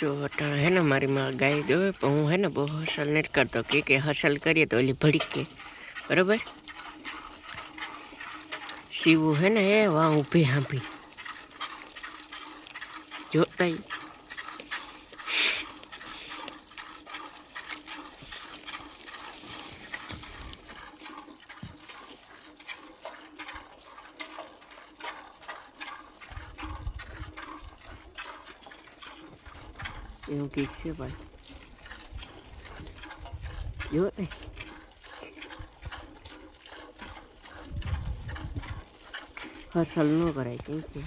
જો અટાણે હે ને મારી માં ગાય દો પણ હું હે ને બહુ હસલ નથી કરતો. કે કે હસલ કરીએ તો ઓલી ભડકે. બરોબર? શિવું હે ને એ વાહ, ઊભી, હાંભી. જોતા એવું કંઈક છે ભાઈ જો ને હસલ ન કરાય કેમ છે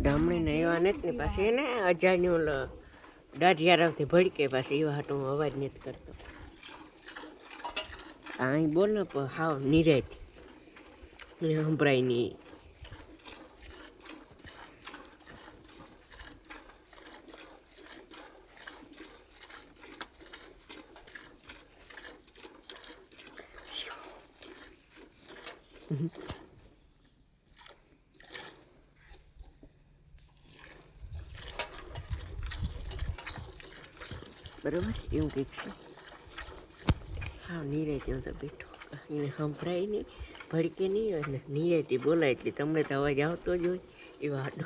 ગામડીને એવા નથી ને પાછી એને અજાણ્યો દાઢિયારાવથી ભડકે પાછી એવા હાટું હું અવાજ નથી કરતો અહીં બોલ ને પણ હાવ નિરાયથી સંભળાય નહીં બરાબર? એવું કંઈક છે? હા, નિરાયતી હું તો બેઠો. એને સંભળાય નહીં, ભડકે નહીં હોય ને, નિરાયતી બોલાય એટલે તમને તો અવાજ આવતો જ હોય, એવા હાડો.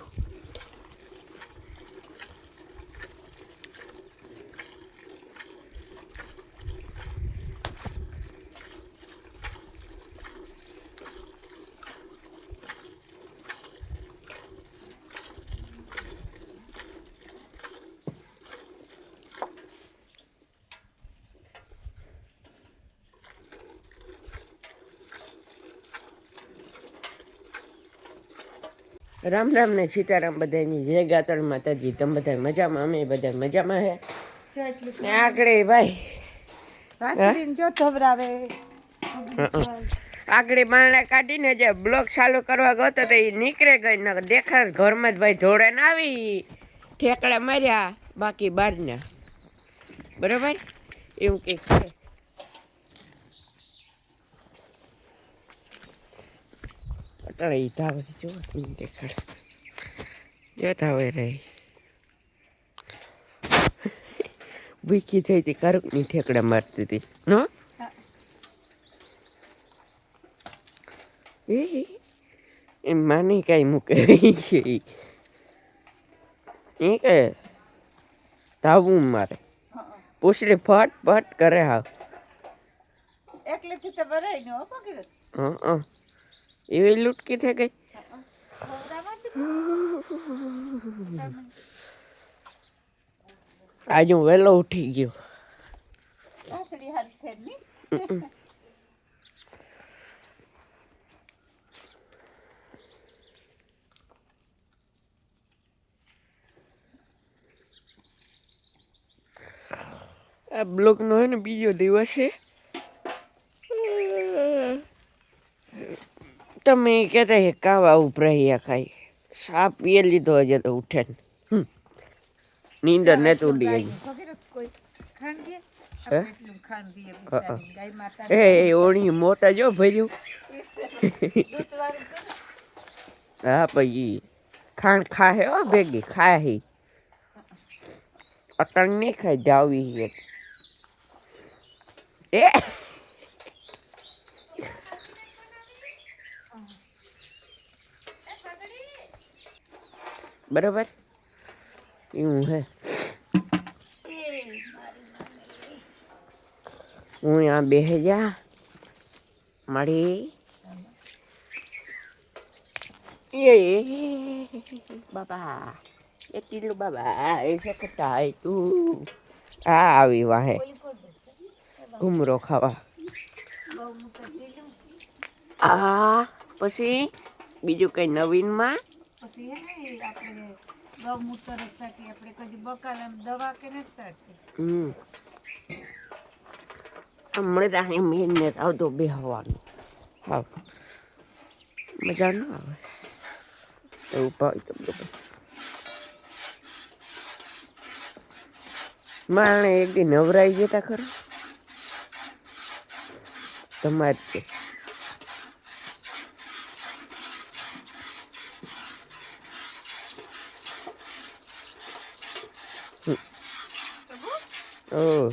રામ રામ ને સીતારામ બધાની જય ગાતણ માતાજી. તમે બધા મજામાં? અમે બધા મજામાં હે. આગળ ભાઈ જો ધવરાવે આગળ માણા કાઢીને જે બ્લોક ચાલુ કરવા ગયો તો એ નીકળે ગઈ ને દેખાડ ઘરમાં જ ભાઈ ધોળે ને આવી. ઠેકડા માર્યા બાકી બહારના બરાબર? એવું કંઈક છે. અટાણે ઈ ધાવે જો ઈ દેખાડ જો ધાવે રહી ભૂખી થઈ હતી કારુકની ઠેકડા મારતી હતી નો એ એ માની કાંઈ મૂકે. એ કે ધાવું મારે પૂછડી ફટ ફટ કરે હા એકલેથી તો ભરાય ને હં હં એવી લૂટકી થઈ ગઈ. આજે હું વહેલો ઉઠી ગયો. આ બ્લોગનો હોય ને બીજો દિવસ છે. તમે કહેતા કે કાવા ઉભરાયા ખાઈ. સાપ પીએ લીધો હજે તો ઉઠે. નીંદર ને તો ઉડી ગઈ એ ઓણી મોટા જો ભર્યું. હા પછી ખાંડ ખાહે હો ભેગી ખાહી. અટણ નહીં ખાઈ જાવી એ બરાબર? એવું હે. હું આ બે જા, મારી. બાબા, એ ટીલું બાબા, એ શકતા તું. આ આવી વાહે. ઘૂમરો ખાવા. આ, પછી બીજું કંઈ નવીનમાં? પછી હે આપણે ગૌમૂત્ર સાટી આપણે કદી બકાલામ દવા કે નથી સાટતી હમ. હમણાં તો અહીં મેન ને આવતો બે હવાનું હા મજા ન આવે. એવું પાય તો બધું. માણે એક દી નવરાઈ જતા ખરા? તમારે તો બહુ ઓ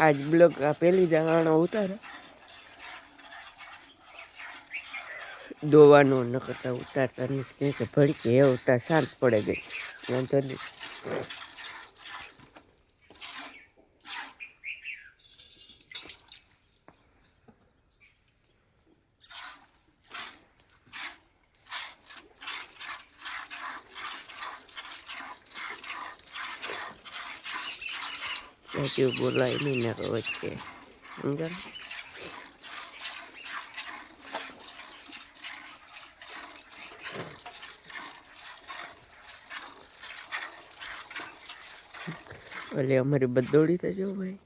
આજ બ્લોક આ પેલી દાણો ઉતારો. દોવાનું ન કરતા ઉતારતા નથી ભડકે, એ ઉતાર, શાંત પડે ગઈ. વાંધો નહીં. હજુ બોલાય નહીં ને વચ્ચે સમજો ઓલે અમારી બદોડી તો જો ભાઈ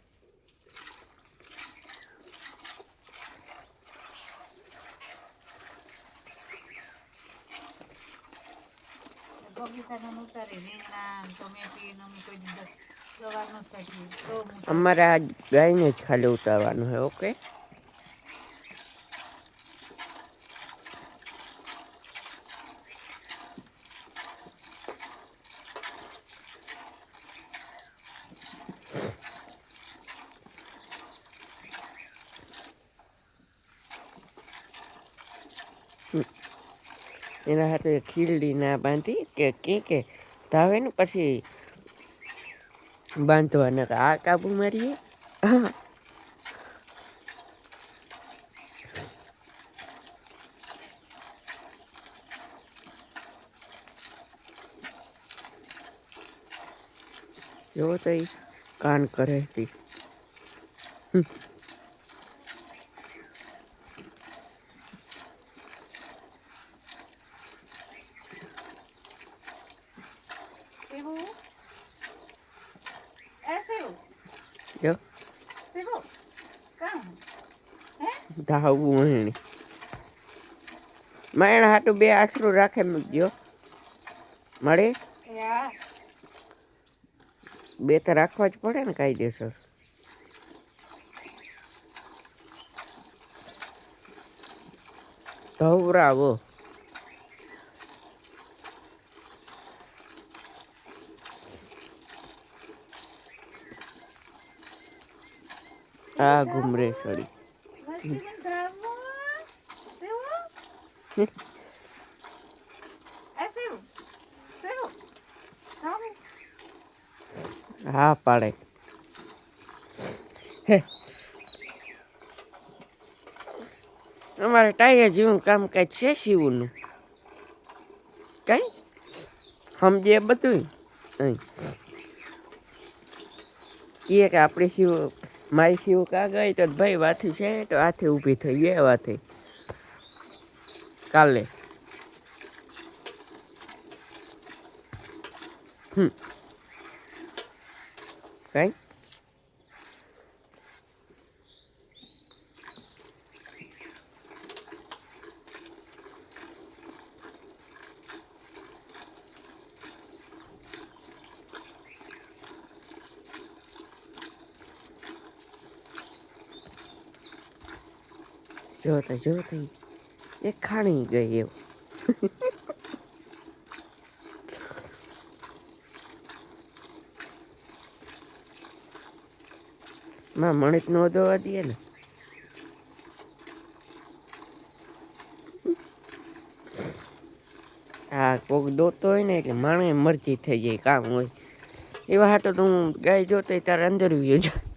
બગીચાને ઉતારી રીંગણા ને ટમેટી ને અમે કોઈ દી દવા ન સાચી તો હું અમારે આ ગાયને જ ખાલી ઉતારવાનું છે ઓકે એના હાથે ખીલડી ના બાંધી કે કી કે ધાવે ને પછી બાંધવાના આ કાબુ મારીએ. હા જો તો કાન કરે તી સેવો એ સેવો જો સેવો ધાવવું વહેણી માણ હાટું બે આશરું રાખે મૂકજો મળે? બે તો રાખવા જ પડે ને કાયદેસર. ધવરાવો. આ ઘુમરે સડી. હા, પાડે. અમારે ટાયા જેવું કામ કાંઈ છે શિવનું? કઈ? સમજે બધું કે આપણે શિવ મારી શિવ કા ગઈ તો ભાઈ વાથી છે તો હાથે ઊભી થઈ એ વાથી. કાલે. હમ. કઈ? જોતા જોતા એ ખાણી ગઈ એવું માં મણિત નો દોવા દે ને. હા કોક દોતો હોય ને એટલે માણે મરજી થઈ જાય, કામ હોય. એવા હાટો તો હું ગાય જોતો ત્યારે અંદર વ્યો જાય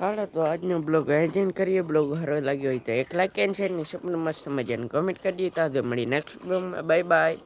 હાલો તો આજનો બ્લોગ આયોજન કરીએ. બ્લોગ સારો લાગ્યો હોય તો એક લાઈક એન્ડ સપનું મસ્ત મજાનું કોમેન્ટ કરી દઈએ તો મળી નેક્સ્ટ બ્લોગમાં બાય બાય